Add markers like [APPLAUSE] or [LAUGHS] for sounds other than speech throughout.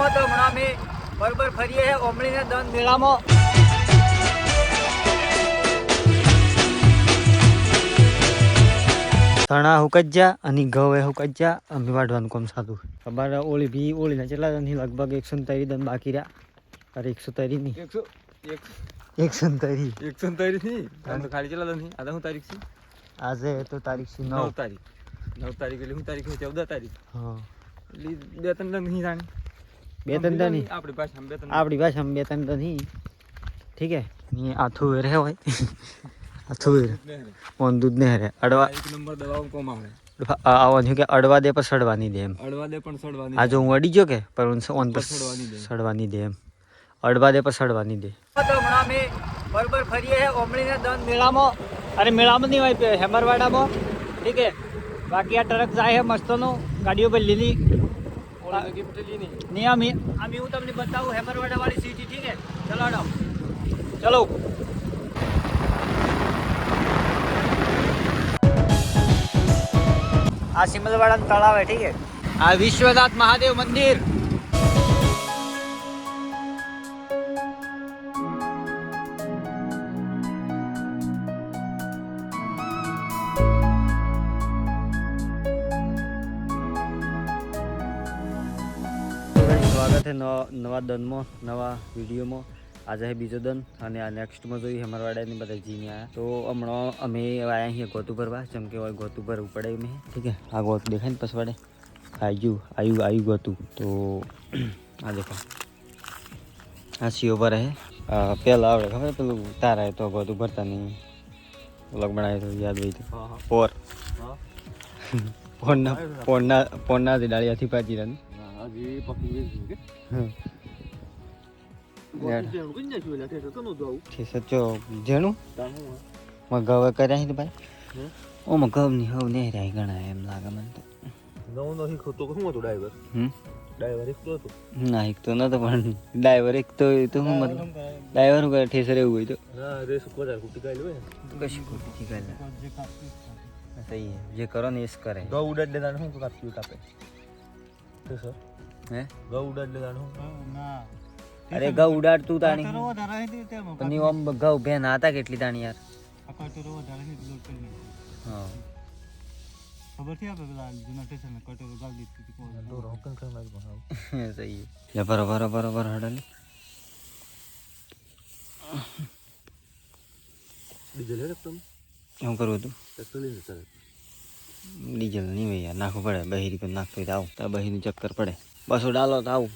વિડીયોમાં તો હમણાં અમે બરોબર ફરીએ છે ઓમણીના દન મેળામાં. ધણા હુકજ્યા અને ઘઉં એ હુકજ્યા અમે વાઢવાનું કામ સાદું અમારે ઓળી ભી ઓળીના કેટલા દન લગભગ એકસો ને ત્રીસ દંડ બાકી રહ્યા. અરે એકસો ત્રીસ નહીં એકસો એક એકસો ને. ત્રીસ એકસો ને? તારીખની તો ખાલી કેટલા દંડ આજે હું તારીખ છે? આજે તો તારીખ છે નવ. તારીખ. નવ તારીખ એટલે હું તારીખ ચૌદ તારીખ. હા. એટલે બે ત્રણ દંડ નહીં જાણી. બે ત્રણ તો નહીં. આપણી ભાષામાં બે ત્રણ આપણી ભાષામાં બે ત્રણ તો નહીં. ઠીક હે? ની આથું રહે હોય આથું ઓન દૂધ ને હરે અડવા એક નંબર દવાઓ કોમ આવે. આવવાનું કે અડવા દે પર સડવાની દે એમ. અડવા દે પણ સડવાની આ જો હું અડી ગયો કે? પર ઓન ઓન પર સડવાની દે. સડવાની દે એમ. અડવા દે પર સડવાની દે. તો હમણાં અમે બરોબર ફરીએ છે ઓમણીના દન મેળામાં. અરે મેળામાં નહીં હોય હેમરવાડામાં. ઠીક હે? બાકી આ ટ્રક જાય છે મસ્તનો. ગાડીઓ પર પટેલી નહીં હું તમને બતાવું હેમરવાડા વાળી સીટી ઠીક હે ચલો આડો ચલો. આ સિમલવાડા તળાવ હે ઠીક હે આ વિશ્વનાથ મહાદેવ મંદિર. સ્વાગત નવા નવા દનમાં નવા વિડીયોમાં. આજે હે બીજો દન અને આ નેક્સ્ટમાં જોઈએ હેમરવાડાની બધા જીને આવ્યા તો હમણાં અમે આવ્યા અહીંયા ગોતું ભરવા જેમ કે હોય ગોતું ભરવું પડે મેં ઠીક છે આ ગોતું દેખાય ને પછવાડે. આવ્યું આવ્યું આવ્યું ગોતું. તો [CLEARS THROAT] આ દેખો આ સીઓ પર હે. પહેલાં આવડે ખબર પેલું તારા તો ગોતું ભરતા નહીં. વ્લોગ બનાવ્યો તો યાદ હોય તો. પોર. ફોનના [LAUGHS] પોરના પોરના પોરના દાળિયાથી પાછી રન. હા હજી પકડી છે કે ડ્રાઈવર એક તો ડ્રાઈવર એક તો એ તો હું ઠેસર એવું હોય તો કશું ખોટી જે કરો ને એ જ કરે ગૌ ઉડાડ લેતા શું કાપ્યું કાપે સર હે ગૌ ઉડાડ શું અરે ઘઉં ઉડાડતું તાણી. પણ આમ ઘઉં બેન હતા કેટલી તાણી યાર. હા. [LAUGHS] સહી. હે બરોબર બરોબર હડલ ડીઝલ હે તમે? શું કરવું હતું ડીઝલ નહીં હોય યાર નાખવું પડે બહેરી પણ નાખતો હોય તો આવું. તો બહેરીનું ચક્કર પડે. બસો ડાલો તો આવું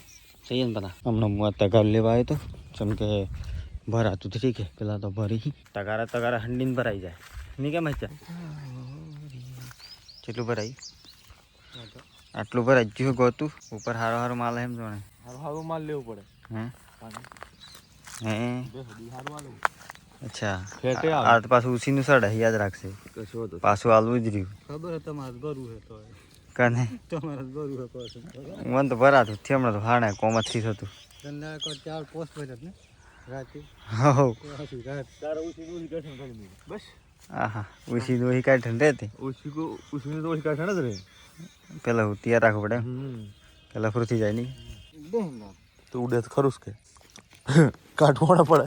સહી ને પેલા. હમણાં હું તગાર લેવા આવ્યો તો જેમ કે ભરાતું તો ઠીક પેલા તો ભરી તગારા તગારા હંડીને ભરાઈ જાય. નહીં કેમ હચ્ચા કેટલું ભરાય આટલું ભરાઈ ગયું ગોતું ઉપર હારો હારો માલ એમ જોણે. હારું હારું માલ લેવું પડે. હે? હે? અચ્છા. આ તો પાછું ઉસીનું સડ યાદ રાખશે કશો હતો? પાછું આલવું જ રહ્યું. ખબર તમારે ભરવું હે તો કને? તમારે ભરવું હે પાછું. મન તો ભરાતું જ હમણાં તો હાણે કોમતથી થતું. તને કો ચાર પોસ્ટ બજત ને રાતે? હો રાત. તારા ઉસી ઉસી કાઠણ કરી બસ. આહા ઉસી દોહી કાઢ ઠંડે હતી ઉસી કો ઉસી તો ઉસી કાઠણ જ રહે પેલા ઉતિયા રાખવું પડે પેલા ફ્રુથી જાય નહીં. તો ઉડે તો ખરું કે. કાઢવાના પડે.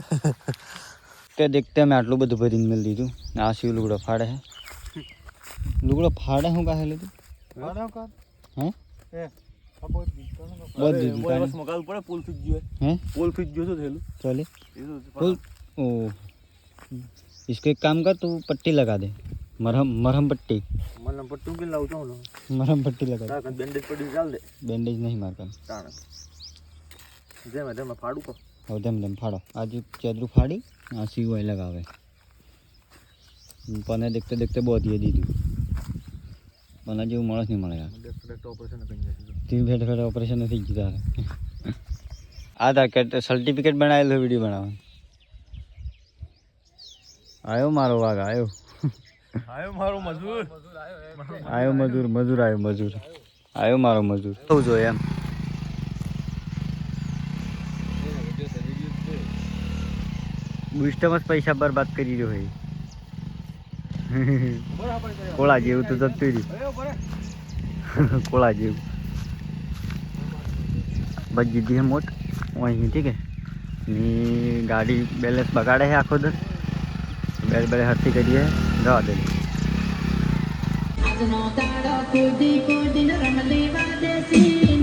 તે દેખતે મેં આટલું બધું ભરીને મેળ દીધું ને આ શિવ લુગડો ફાડે હે લુગડો ફાડે શું કાહે લીધું હે બોલ દીધું તાણે. મગાલ પડે પુલ ફીટ ગયો હે પુલ ફીટ ગયો તો થયેલું चले बोल ओ इसको एक काम कर तू पट्टी लगा दे मरहम मरहम पट्टी મને પટ્ટું કે લાવું ચાલો मरहम पट्टी लगा दे તાર બેન્ડેજ પડી ચાલ દે बैंडेज नहीं मार कर તાણ જેમાં તેમાં ફાડું હવે ધમ ધમ ફાડો આજે ચદરું ફાડી આ સિવાય લગાવે પણ દેખતે દેખતે બહુ બોધીએ દીધું પણ જેવું માણસ નહીં મળે તી ભેટ ભેટ ઓપરેશન થઈ ગયું તારે આધાર કાર્ડ સર્ટિફિકેટ બનાવેલું વીડિયો બનાવવાનો આવ્યો મારો વાઘ આવ્યો આવ્યો મારો મજૂર આવ્યો મજૂર આવ્યો મજૂર આવ્યો મારો મજૂર થવું જોઈએ એમ બુસ્ટમાં જ પૈસા બરબાદ કરી રહ્યો હોય કોળા જેવું તો જતું રહ્યું. [LAUGHS] કોળા જેવું. બસ જીધી હે મોટ. અહીં ઠીક હે ની ગાડી બેલેન્સ બગાડે છે આખો દર બેલ બેલે હરતી કરીએ. જવા દે. આજનો તારો કુદી કુદીને રમલી વાદેસી